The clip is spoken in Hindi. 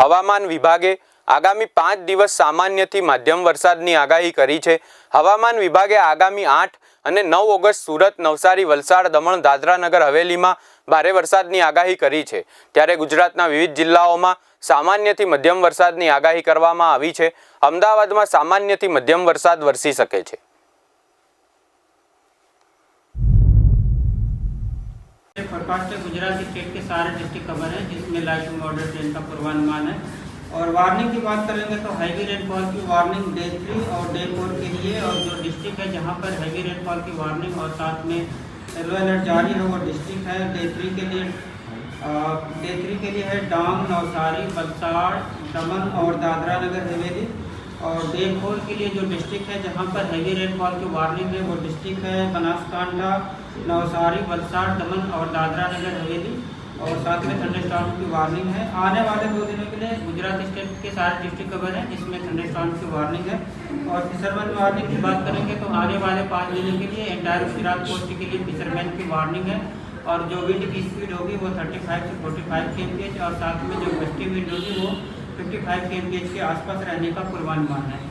હવામાન વિભાગે આગામી પાંચ દિવસ સામાન્યથી મધ્યમ વરસાદની આગાહી કરી છે. હવામાન વિભાગે આગામી આઠ અને નવ ઓગસ્ટ સુરત, નવસારી, વલસાડ, દમણ દાદરા નગર હવેલીમાં ભારે વરસાદની આગાહી કરી છે. ત્યારે ગુજરાતના વિવિધ જિલ્લાઓમાં સામાન્યથી મધ્યમ વરસાદની આગાહી કરવામાં આવી છે. અમદાવાદમાં સામાન્યથી મધ્યમ વરસાદ વરસી શકે છે. फोरकास्ट गुजरात स्टेट के सारे डिस्ट्रिक्ट कवर है, जिसमें लाइट टू मॉडरेट रेन का पूर्वानुमान है। और वार्निंग की बात करेंगे तो हैवी रेनफॉल की वार्निंग डे थ्री और डे फोर के लिए और जो डिस्ट्रिक्ट है जहाँ पर हैवी रेनफॉल की वार्निंग और साथ में येलो अलर्ट जारी है, वो डिस्ट्रिक्ट है डे थ्री के लिए। डे थ्री के लिए है डांग, नवसारी वलसाड़ दमन और दादरा नगर हवेली। और फोर के लिए जो डिस्ट्रिक्ट है, जहाँ पर हैवी रेनफॉल की वार्निंग है, वो डिस्ट्रिक्ट है बनासकांठा, नवसारी, वलसाड़, दमन और दादरा नगर हवेली और साथ में थंडर थंडरस्टॉर्म की वार्निंग है। आने वाले दो दिनों के लिए गुजरात स्टेट के सारे डिस्ट्रिक्ट कवर हैं, जिसमें थंडर थंडरस्टॉर्म की वार्निंग है। और फिशरमैन वार्निंग की बात करेंगे तो आने वाले पाँच दिनों के लिए एंटायर गुजरात कोस्ट के लिए फिशरमैन की वार्निंग है। और जो विंड की स्पीड होगी, वो 35 से 45 के और साथ में जो गस्टी विंड होगी, वो 55 के के आसपास रहने का पूर्वानुमान है।